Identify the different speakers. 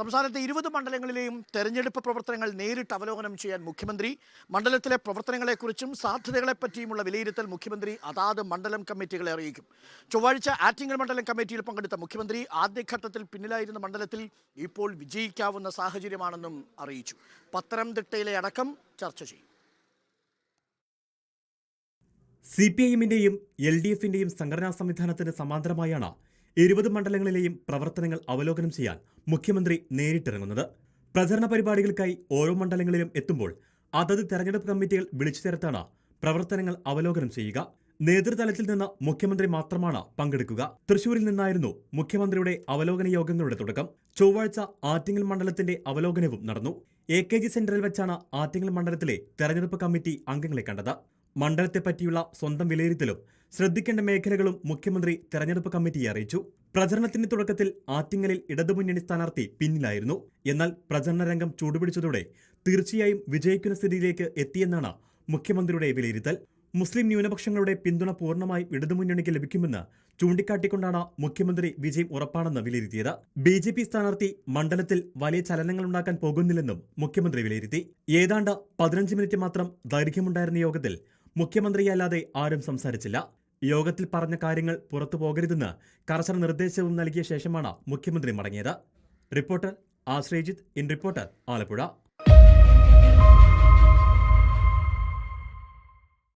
Speaker 1: സംസ്ഥാനത്തെ ഇരുപത് മണ്ഡലങ്ങളിലെയും തെരഞ്ഞെടുപ്പ് പ്രവർത്തനങ്ങൾ നേരിട്ട് അവലോകനം ചെയ്യാൻ മുഖ്യമന്ത്രി മണ്ഡലത്തിലെ പ്രവർത്തനങ്ങളെക്കുറിച്ചും സാധ്യതകളെപ്പറ്റിയുമുള്ള വിലയിരുത്തൽ മുഖ്യമന്ത്രി അതാത് മണ്ഡലം കമ്മിറ്റികളെ അറിയിക്കും. ചൊവ്വാഴ്ച ആറ്റിങ്ങൽ മണ്ഡലം കമ്മിറ്റിയിൽ പങ്കെടുത്ത മുഖ്യമന്ത്രി ആദ്യഘട്ടത്തിൽ പിന്നിലായിരുന്ന മണ്ഡലത്തിൽ ഇപ്പോൾ വിജയിക്കാവുന്ന സാഹചര്യമാണെന്നും അറിയിച്ചു. പത്തനംതിട്ടയിലെ അടക്കം ചർച്ച ചെയ്യും.
Speaker 2: സി പി ഐ എമ്മിന്റെയും എൽ ഡി എഫിന്റെയും സംഘടനാ സംവിധാനത്തിന് സമാന്തരമായാണ് ഇരുപത് മണ്ഡലങ്ങളിലെയും പ്രവർത്തനങ്ങൾ അവലോകനം ചെയ്യാൻ മുഖ്യമന്ത്രി നേരിട്ടിറങ്ങുന്നത്. പ്രചരണ പരിപാടികൾക്കായി ഓരോ മണ്ഡലങ്ങളിലും എത്തുമ്പോൾ അതത് തെരഞ്ഞെടുപ്പ് കമ്മിറ്റികൾ വിളിച്ചു ചേർത്താണ് പ്രവർത്തനങ്ങൾ അവലോകനം ചെയ്യുക. നേതൃതലത്തിൽ നിന്ന് മുഖ്യമന്ത്രി മാത്രമാണ് പങ്കെടുക്കുക. തൃശൂരിൽ നിന്നായിരുന്നു മുഖ്യമന്ത്രിയുടെ അവലോകന യോഗങ്ങളുടെ തുടക്കം. ചൊവ്വാഴ്ച ആറ്റിങ്ങൽ മണ്ഡലത്തിന്റെ അവലോകനവും നടന്നു. എ കെ ജി സെന്ററിൽ വെച്ചാണ് ആറ്റിങ്ങൽ മണ്ഡലത്തിലെ തെരഞ്ഞെടുപ്പ് കമ്മിറ്റി അംഗങ്ങളെ കണ്ടത്. മണ്ഡലത്തെപ്പറ്റിയുള്ള സ്വന്തം വിലയിരുത്തലും ശ്രദ്ധിക്കേണ്ട മേഖലകളും മുഖ്യമന്ത്രി തെരഞ്ഞെടുപ്പ് കമ്മിറ്റിയെ അറിയിച്ചു. പ്രചരണത്തിന്റെ തുടക്കത്തിൽ ആറ്റിങ്ങലിൽ ഇടതുമുന്നണി സ്ഥാനാർത്ഥി പിന്നിലായിരുന്നു. എന്നാൽ പ്രചരണ രംഗം ചൂടുപിടിച്ചതോടെ തീർച്ചയായും വിജയിക്കുന്ന സ്ഥിതിയിലേക്ക് എത്തിയെന്നാണ് മുഖ്യമന്ത്രിയുടെ വിലയിരുത്തൽ. മുസ്ലിം ന്യൂനപക്ഷങ്ങളുടെ പിന്തുണ പൂർണമായി ഇടതുമുന്നണിക്ക് ലഭിക്കുമെന്ന് ചൂണ്ടിക്കാട്ടിക്കൊണ്ടാണ് മുഖ്യമന്ത്രി വിജയം ഉറപ്പാണെന്ന് വിലയിരുത്തിയത്. ബി ജെ പി സ്ഥാനാർത്ഥി മണ്ഡലത്തിൽ വലിയ ചലനങ്ങൾ ഉണ്ടാക്കാൻ പോകുന്നില്ലെന്നും മുഖ്യമന്ത്രി വിലയിരുത്തി. ഏതാണ്ട് പതിനഞ്ച് മിനിറ്റ് മാത്രം ദൈർഘ്യമുണ്ടായിരുന്ന യോഗത്തിൽ മുഖ്യമന്ത്രിയല്ലാതെ ആരും സംസാരിച്ചില്ല. യോഗത്തിൽ പറഞ്ഞ കാര്യങ്ങൾ പുറത്തു പോകരുതെന്ന് കർശന നിർദ്ദേശവും നൽകിയ ശേഷമാണ് മുഖ്യമന്ത്രി മടങ്ങിയത്. Reporter Ashrayajith in reporter Alappuzha.